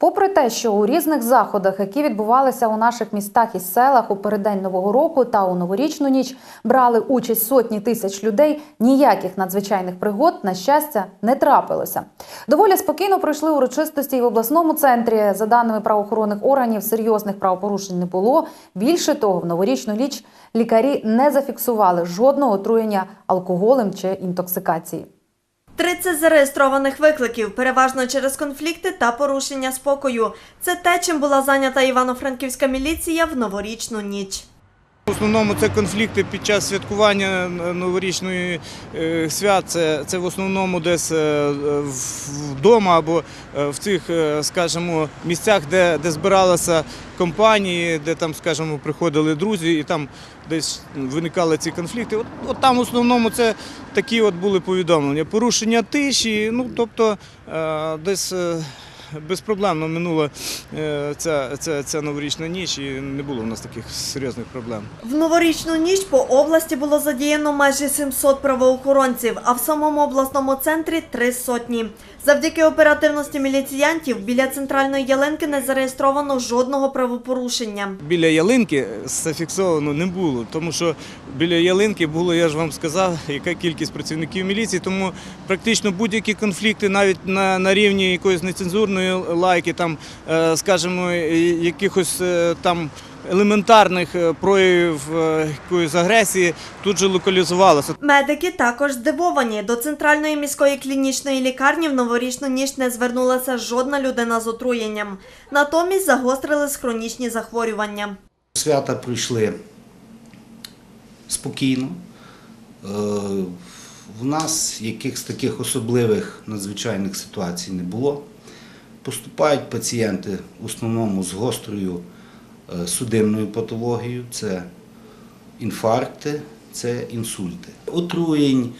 Попри те, що у різних заходах, які відбувалися у наших містах і селах у переддень нового року та у новорічну ніч, брали участь сотні тисяч людей, ніяких надзвичайних пригод, на щастя, не трапилося. Доволі спокійно пройшли урочистості і в обласному центрі. За даними правоохоронних органів, серйозних правопорушень не було. Більше того, в новорічну ніч лікарі не зафіксували жодного отруєння алкоголем чи інтоксикації. 30 зареєстрованих викликів, переважно через конфлікти та порушення спокою. Це те, чим була зайнята івано-франківська міліція в новорічну ніч. В основному це конфлікти під час святкування новорічної е, свят. Це, це в основному десь е, вдома або е, в цих, е, скажімо, місцях, де, де збиралися компанії, де там, скажімо, приходили друзі, і там десь виникали ці конфлікти. От, от там в основному це такі от були повідомлення. Порушення тиші, ну тобто е, десь. Безпроблемно минула е, ця, ця, ця новорічна ніч і не було в нас таких серйозних проблем. В новорічну ніч по області було задіяно майже 700 правоохоронців, а в самому обласному центрі три сотні. Завдяки оперативності міліціянтів біля центральної ялинки не зареєстровано жодного правопорушення. Біля ялинки зафіксовано не було, тому що біля ялинки було, я ж вам сказав, яка кількість працівників міліції, тому практично будь-які конфлікти, навіть на, на рівні якоїсь нецензурної лайки, там, е, скажімо, якихось е, там елементарних е, проявів якоїсь агресії, тут же локалізувалося. Медики також здивовані. До центральної міської клінічної лікарні в новорічну ніч не звернулася жодна людина з отруєнням. Натомість загострились хронічні захворювання. Свята пройшли спокійно. В нас якихось таких особливих надзвичайних ситуацій не було. Поступають пацієнти в основному з гострою е, судинною патологією, це інфаркти, це інсульти. Отруєнь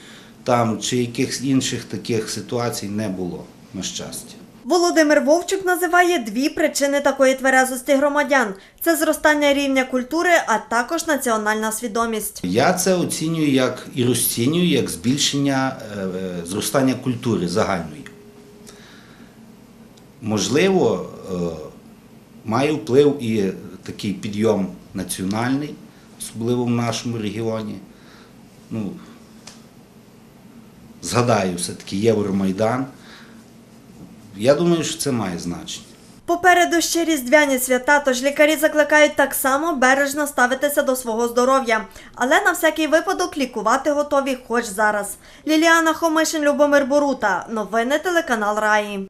там чи якихось інших таких ситуацій не було, на щастя. Володимир Вовчук називає дві причини такої тверезості громадян: це зростання рівня культури, а також національна свідомість. Я це оцінюю як і розцінюю як збільшення е, е, зростання культури загальної. Можливо, е, має вплив і такий підйом національний, особливо в нашому регіоні. Ну, згадаю все-таки Євромайдан. Я думаю, що це має значення. Попереду ще різдвяні свята, тож лікарі закликають так само бережно ставитися до свого здоров'я, але на всякий випадок лікувати готові хоч зараз. Ліліана Хомишин, Любомир Борута. Новини телеканал Раї.